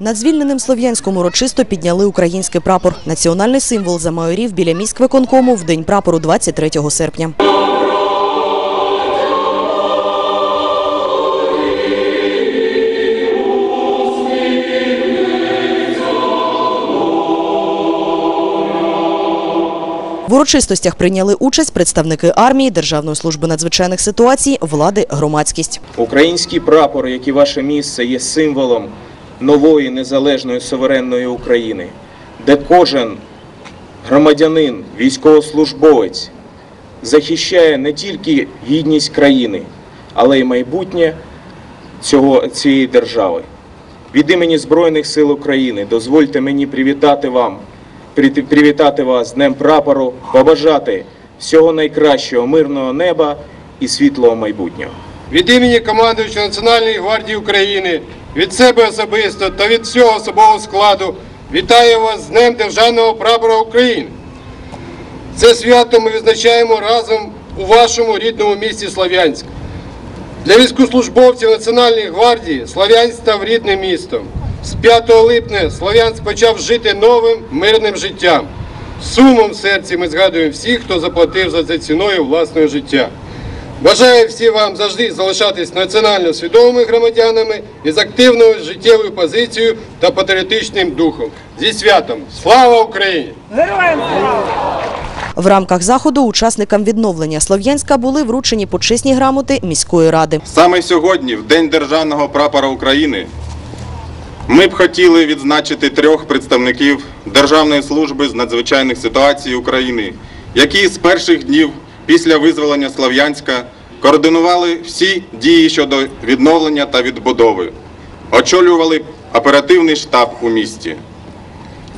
Над звільненим Слов'янськом урочисто підняли український прапор – національний символ за майорів біля міськвиконкому в День прапору 23 серпня. В урочистостях прийняли участь представники армії, Державної служби надзвичайних ситуацій, влади, громадськість. Український прапор, як і ваше місце, є символом нової незалежної суверенної України, де кожен громадянин, військовослужбовець захищає не тільки гідність країни, але й майбутнє цього, цієї держави. Від імені Збройних сил України дозвольте мені привітати вам, привітати вас з Днем прапору, побажати всього найкращого, мирного неба і світлого майбутнього. Від імені командуючого Національної гвардії України, від себе особисто та від всього особового складу вітаю вас з Днем Державного прапора України. Це свято ми відзначаємо разом у вашому рідному місті Слов'янськ. Для військовослужбовців Національної гвардії Слов'янськ став рідним містом. З 5 липня Слов'янськ почав жити новим мирним життям. Сумом в серці ми згадуємо всіх, хто заплатив за це ціною власного життя. Бажаю всім вам завжди залишатись національно свідомими громадянами із активною життєвою позицією та патріотичним духом. Зі святом! Слава Україні! В рамках заходу учасникам відновлення Слов'янська були вручені почесні грамоти міської ради. Саме сьогодні, в День Державного прапора України, ми б хотіли відзначити трьох представників Державної служби з надзвичайних ситуацій України, які з перших днів після визволення Слов'янська координували всі дії щодо відновлення та відбудови, очолювали оперативний штаб у місті.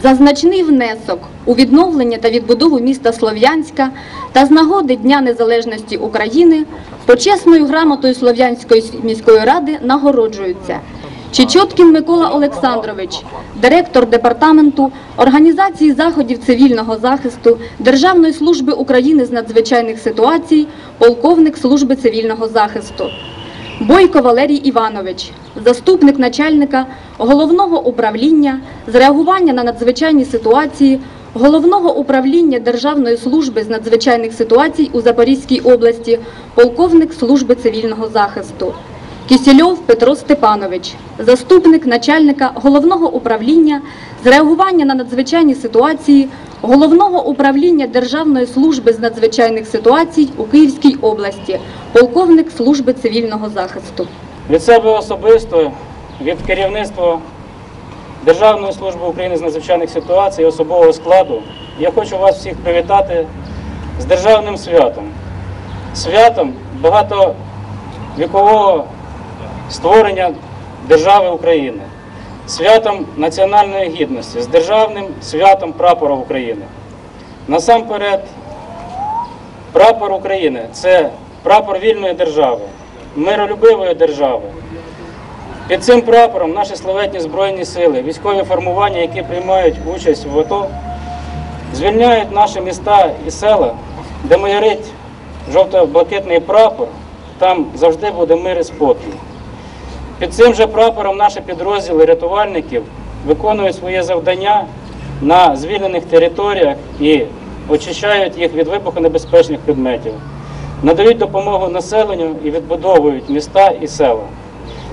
за значний внесок у відновлення та відбудову міста Слов'янська та з нагоди Дня Незалежності України почесною грамотою Слов'янської міської ради нагороджуються Чечоткін Микола Олександрович, директор департаменту організації заходів цивільного захисту Державної служби України з надзвичайних ситуацій, полковник служби цивільного захисту. Бойко Валерій Іванович, заступник начальника головного управління з реагування на надзвичайні ситуації Головного управління Державної служби з надзвичайних ситуацій у Запорізькій області, полковник служби цивільного захисту. Кісільов Петро Степанович, заступник начальника головного управління з реагування на надзвичайні ситуації Головного управління Державної служби з надзвичайних ситуацій у Київській області, полковник служби цивільного захисту. Від себе особисто, від керівництва Державної служби України з надзвичайних ситуацій і особового складу, я хочу вас всіх привітати з державним святом. Святом багатовікового створення держави України, святом національної гідності, з державним святом прапора України. Насамперед, прапор України це прапор вільної держави, миролюбивої держави. Під цим прапором наші славетні Збройні сили, військові формування, які приймають участь в АТО, звільняють наші міста і села, де майорить жовто-блакитний прапор, там завжди буде мир і спокій. Під цим же прапором наші підрозділи рятувальників виконують своє завдання на звільнених територіях і очищають їх від вибухонебезпечних предметів, надають допомогу населенню і відбудовують міста і села.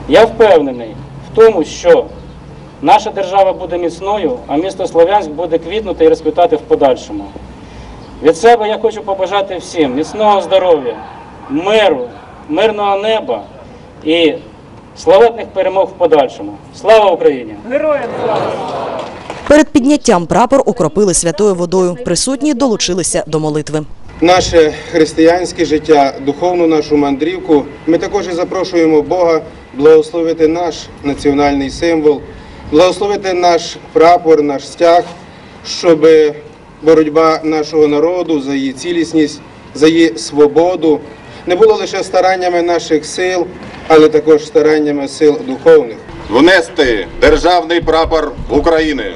Я впевнений в тому, що наша держава буде міцною, а місто Слов'янськ буде квітнути і розквітати в подальшому. Від себе я хочу побажати всім міцного здоров'я, миру, мирного неба і славетних перемог в подальшому. Слава Україні! Героям! Перед підняттям прапор окропили святою водою. Присутні долучилися до молитви. Наше християнське життя, духовну нашу мандрівку. Ми також і запрошуємо Бога благословити наш національний символ, благословити наш прапор, наш стяг, щоб боротьба нашого народу за її цілісність, за її свободу не було лише стараннями наших сил, але також стараннями сил духовних. Внести державний прапор України.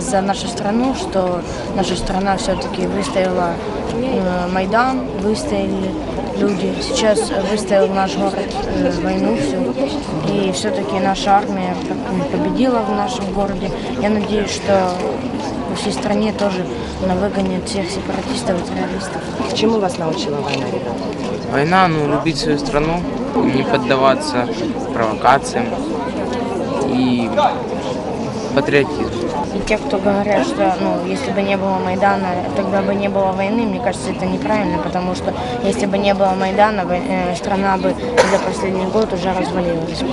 За нашу страну, что наша страна все-таки выстояла э, Майдан, выстояли люди. Сейчас выстоял наш город э, войну всю. И все-таки наша армия победила в нашем городе. Я надеюсь, что по всей стране тоже она выгонит всех сепаратистов и террористов. Чому вас навчила війна? Война, ну, любить свою страну, не поддаваться провокациям и патриотизм. И те, кто говорят, что ну, если бы не было Майдана, тогда бы не было войны, мне кажется, это неправильно, потому что если бы не было Майдана, вой- э, страна бы за последний год уже развалилась.